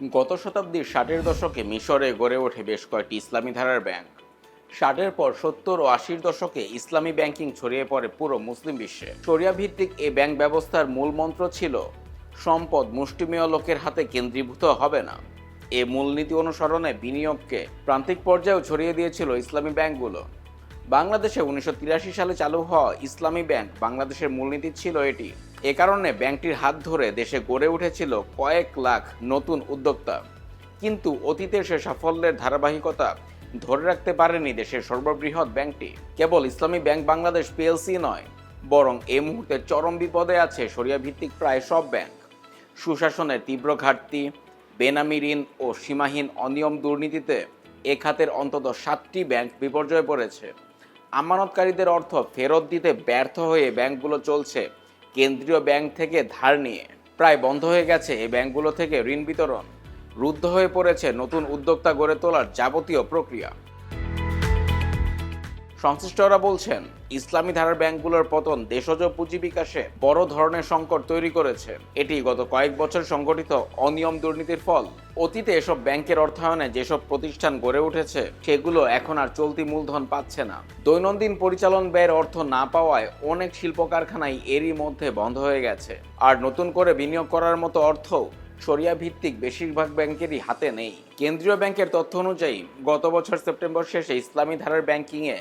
গত শতাব্দীর ষাটের দশকে মিশরে গড়ে ওঠে বেশ কয়েকটি ইসলামী ধারার ব্যাংক। ষাটের পর সত্তর ও আশির দশকে ইসলামী ব্যাংকিং ছড়িয়ে পড়ে পুরো মুসলিম বিশ্বে। শরিয়া ভিত্তিক এই ব্যাংক ব্যবস্থার মূল মন্ত্র ছিল, সম্পদ মুষ্টিমেয় লোকের হাতে কেন্দ্রীভূত হবে না। এ মূলনীতি অনুসরণে বিনিয়োগকে প্রান্তিক পর্যায়েও ছড়িয়ে দিয়েছিল ইসলামী ব্যাংকগুলো। বাংলাদেশে উনিশশো তিরাশি সালে চালু হওয়া ইসলামী ব্যাংক বাংলাদেশের মূলনীতি ছিল এটি এ কারণে ব্যাংকটির হাত ধরে দেশে গড়ে উঠেছিল কয়েক লাখ নতুন উদ্যোক্তা। কিন্তু অতীতের সে সাফল্যের ধারাবাহিকতা ধরে রাখতে পারেনি দেশের সর্ববৃহৎ ব্যাংকটি। কেবল ইসলামী ব্যাংক বাংলাদেশ পিএলসি নয়, বরং এ মুহূর্তে চরম বিপদে আছে সরিয়া ভিত্তিক প্রায় সব ব্যাংক। সুশাসনের তীব্র ঘাটতি, বেনামি ঋণ ও সীমাহীন অনিয়ম দুর্নীতিতে এ খাতের অন্তত সাতটি ব্যাংক বিপর্যয়ে পড়েছে। আমানতকারীদের অর্থ ফেরত দিতে ব্যর্থ হয়ে ব্যাংকগুলো চলছে কেন্দ্রীয় ব্যাংক থেকে ধার নিয়ে। প্রায় বন্ধ হয়ে গেছে এই ব্যাংকগুলো থেকে ঋণ বিতরণ। রুদ্ধ হয়ে পড়েছে নতুন উদ্যোক্তা গড়ে তোলার যাবতীয় প্রক্রিয়া। সংশ্লিষ্টরা বলছেন, ইসলামী ধারার ব্যাংকগুলোর পতন দেশজ পুঁজি বিকাশে বড় ধরনের সংকট তৈরি করেছে। এটি গত কয়েক বছর সংগঠিত অনিয়ম দুর্নীতির ফল। অতীতে এসব ব্যাংকের অর্থায়নে যেসব প্রতিষ্ঠান গড়ে উঠেছে, সেগুলো এখন আর চলতি মূলধন পাচ্ছে না। দৈনন্দিন পরিচালন ব্যয়ের অর্থ না পাওয়ায় অনেক শিল্প কারখানাই এরই মধ্যে বন্ধ হয়ে গেছে। আর নতুন করে বিনিয়োগ করার মতো অর্থ সরিয়া ভিত্তিক বেশিরভাগ ব্যাংকেরই হাতে নেই। কেন্দ্রীয় ব্যাংকের তথ্য অনুযায়ী, গত বছর সেপ্টেম্বর শেষে ইসলামী ধারার ব্যাংকিংয়ে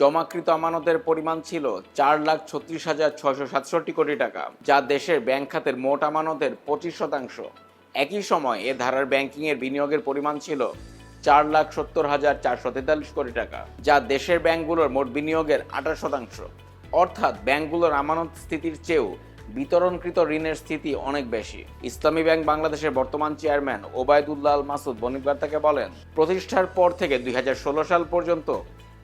জমাকৃত আমানতের পরিমাণ ছিল চার লাখ ছত্রিশ হাজার ছয়শো সাতষট্টি কোটি টাকা, যা দেশের ব্যাংক খাতের মোট আমানতের পঁচিশ শতাংশ। একই সময় এ ধারার ব্যাংকিংয়ের বিনিয়োগের পরিমাণ ছিল চার লাখ সত্তর হাজার চারশো তেতাল্লিশ কোটি টাকা, যা দেশের ব্যাংকগুলোর মোট বিনিয়োগের আঠাশ শতাংশ। অর্থাৎ ব্যাংকগুলোর আমানত স্থিতির চেয়েও বিতরণকৃত ঋণের স্থিতি অনেক বেশি। ইসলামী ব্যাংক বাংলাদেশের বর্তমান চেয়ারম্যান ওবায়দুল্লাহ মাসুদ বনিকবার তাকে বলেন, প্রতিষ্ঠার পর থেকে দুই হাজার ষোলো সাল পর্যন্ত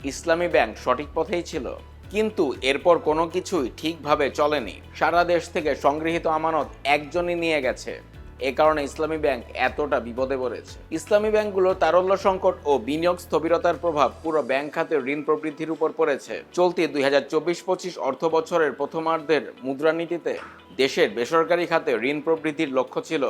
ইসলামী ব্যাংক সঠিক পথেই ছিল, কিন্তু এরপর কোনো কিছুই ঠিকভাবে চলেনি। সারা দেশ থেকে সংগৃহীত আমানত একজনই নিয়ে গেছে। এ কারণে ইসলামী ব্যাংক এতটা বিপদে পড়েছে। ইসলামী ব্যাংকগুলো তারল্য সংকট ও বিনিয়োগ স্থবিরতার প্রভাব পুরো ব্যাংক খাতের ঋণ প্রবৃদ্ধির উপর পড়েছে। চলতি দুই হাজার চব্বিশ পঁচিশ অর্থ বছরের প্রথমার্ধের মুদ্রানীতিতে দেশের বেসরকারি খাতে ঋণ প্রবৃদ্ধির লক্ষ্য ছিল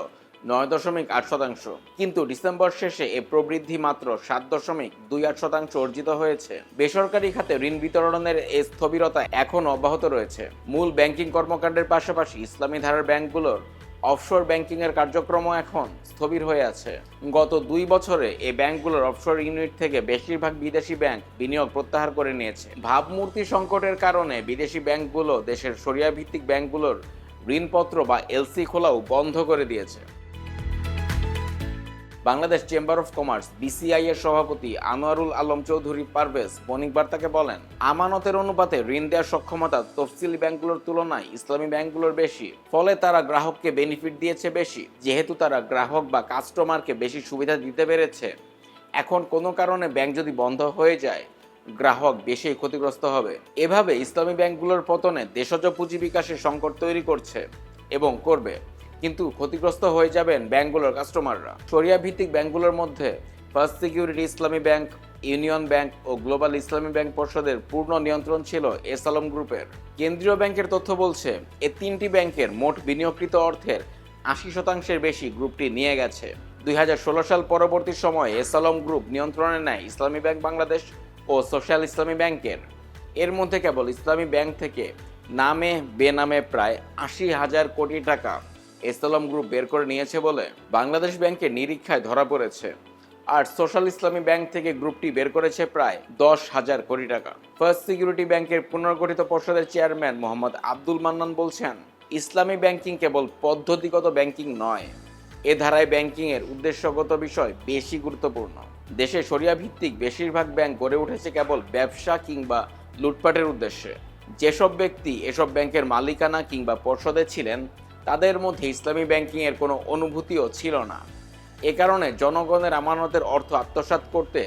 নয় দশমিক আট শতাংশ। কিন্তু ডিসেম্বর শেষে এ প্রবৃদ্ধি মাত্র সাত দশমিক দুই আট শতাংশ অর্জিত হয়েছে। বেসরকারি খাতে ঋণ বিতরণের এ স্থবিরতা এখন অব্যাহত রয়েছে। মূল ব্যাংকিং কর্মকাণ্ডের পাশাপাশি ইসলামী ধারার ব্যাংকগুলোর অফশোর ব্যাংকিং এর কার্যক্রম এখন স্থবির হয়ে আছে। গত দুই বছরে এই ব্যাংকগুলোর অফশোর ইউনিট থেকে বেশিরভাগ বিদেশি ব্যাংক বিনিয়োগ প্রত্যাহার করে নিয়েছে। ভাবমূর্তি সংকটের কারণে বিদেশি ব্যাংকগুলো দেশের সরিয়া ভিত্তিক ব্যাংকগুলোর ঋণপত্র বা এলসি খোলাও বন্ধ করে দিয়েছে। Bangladesh chamber of commerce BCI এর সভাপতি আনোয়ারুল আলম চৌধুরী পারভেজ বণিক বার্তাকে বলেন, আমানতের অনুপাতে ঋণ দেওয়ার সক্ষমতা তফসিলি ব্যাংকগুলোর তুলনায় ইসলামী ব্যাংকগুলোর বেশি, ফলে তারা গ্রাহককে বেনিফিট দিয়েছে বেশি, যেহেতু তারা গ্রাহক বা কাস্টমারকে বেশি সুবিধা দিতে পেরেছে। এখন কোনো কারণে ব্যাংক যদি বন্ধ হয়ে যায়, গ্রাহক বেশি ক্ষতিগ্রস্ত হবে। এভাবে ইসলামী ব্যাংকগুলোর পতনে দেশজ পুঁজি বিকাশের সংকট তৈরি করছে এবং করবে। কিন্তু ক্ষতিগ্রস্ত হয়ে যাবেন ব্যাংকগুলোর কাস্টমাররা। সরিয়া ভিত্তিক ব্যাংকগুলোর মধ্যে first security Islami bank union bank ও গ্লোবাল ইসলামী ব্যাংক পর্ষদের পূর্ণ নিয়ন্ত্রণ ছিল এস আলম গ্রুপের। কেন্দ্রীয় ব্যাংকের তথ্য বলছে, এ তিনটি ব্যাংকের মোট বিনিয়োগকৃত অর্থের আশি শতাংশের বেশি গ্রুপটি নিয়ে গেছে। দুই হাজার ষোলো সাল পরবর্তী সময়ে এস আলম গ্রুপ নিয়ন্ত্রণে নেয় ইসলামী ব্যাংক বাংলাদেশ ও সোশ্যাল ইসলামী ব্যাংকের। এর মধ্যে কেবল ইসলামী ব্যাংক থেকে নামে, বেনামে প্রায় আশি হাজার কোটি টাকা এসলাম গ্রুপ বের করে নিয়েছে বলে বাংলাদেশ ব্যাংকের নিরীক্ষায় ধরা পড়েছে। আর সোশ্যাল ইসলামী ব্যাংক থেকে গ্রুপটি বের করেছে প্রায় দশ হাজার কোটি টাকা। ফার্স্ট সিকিউরিটি ব্যাংকের পুনর্গঠিত পর্ষদের চেয়ারম্যান মোহাম্মদ আব্দুল মান্নান বলছেন, ইসলামী ব্যাংকিং কেবল পদ্ধতিগত ব্যাংকিং নয়, এ ধারায় ব্যাংকিংয়ের উদ্দেশ্যগত বিষয় বেশি গুরুত্বপূর্ণ। দেশে সরিয়া ভিত্তিক বেশিরভাগ ব্যাংক গড়ে উঠেছে কেবল ব্যবসা কিংবা লুটপাটের উদ্দেশ্যে। যেসব ব্যক্তি এসব ব্যাংকের মালিকানা কিংবা পর্ষদে ছিলেন তাদের মধ্যে ইসলামী ব্যাংকিংয়ের কোনো অনুভূতিও ছিল না। এ কারণে জনগণের আমানতের অর্থ আত্মসাৎ করতে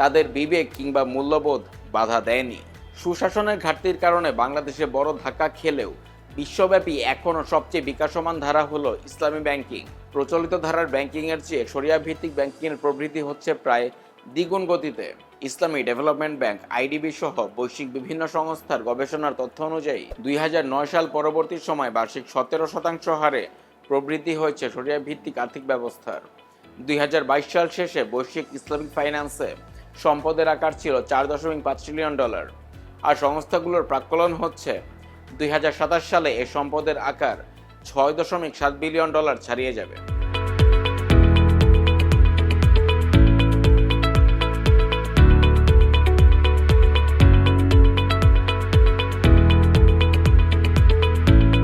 তাদের বিবেক কিংবা মূল্যবোধ বাধা দেয়নি। সুশাসনের ঘাটতির কারণে বাংলাদেশে বড় ধাক্কা খেলেও বিশ্বব্যাপী এখনও সবচেয়ে বিকাশমান ধারা হলো ইসলামী ব্যাংকিং। প্রচলিত ধারার ব্যাংকিংয়ের চেয়ে সরিয়া ভিত্তিক ব্যাংকিংয়ের প্রবৃদ্ধি হচ্ছে প্রায় দ্বিগুণ গতিতে ইসলামী ডেভেলপমেন্ট ব্যাংক, আইডিবি সহ বৈশ্বিক বিভিন্ন সংস্থার গবেষণার তথ্য অনুযায়ী দুই হাজার নয় সাল পরবর্তী সময় বার্ষিক সতেরো শতাংশ হারে প্রবৃদ্ধি হয়েছে সরিয়া ভিত্তিক আর্থিক ব্যবস্থার। দুই হাজার বাইশ সাল শেষে বৈশ্বিক ইসলামিক ফাইন্যান্সে সম্পদের আকার ছিল চার দশমিক পাঁচ ট্রিলিয়ন ডলার আর সংস্থাগুলোর প্রাক্কলন হচ্ছে দুই হাজার সাতাশ সালে এ সম্পদের আকার ছয় দশমিক সাত বিলিয়ন ডলার ছাড়িয়ে যাবে।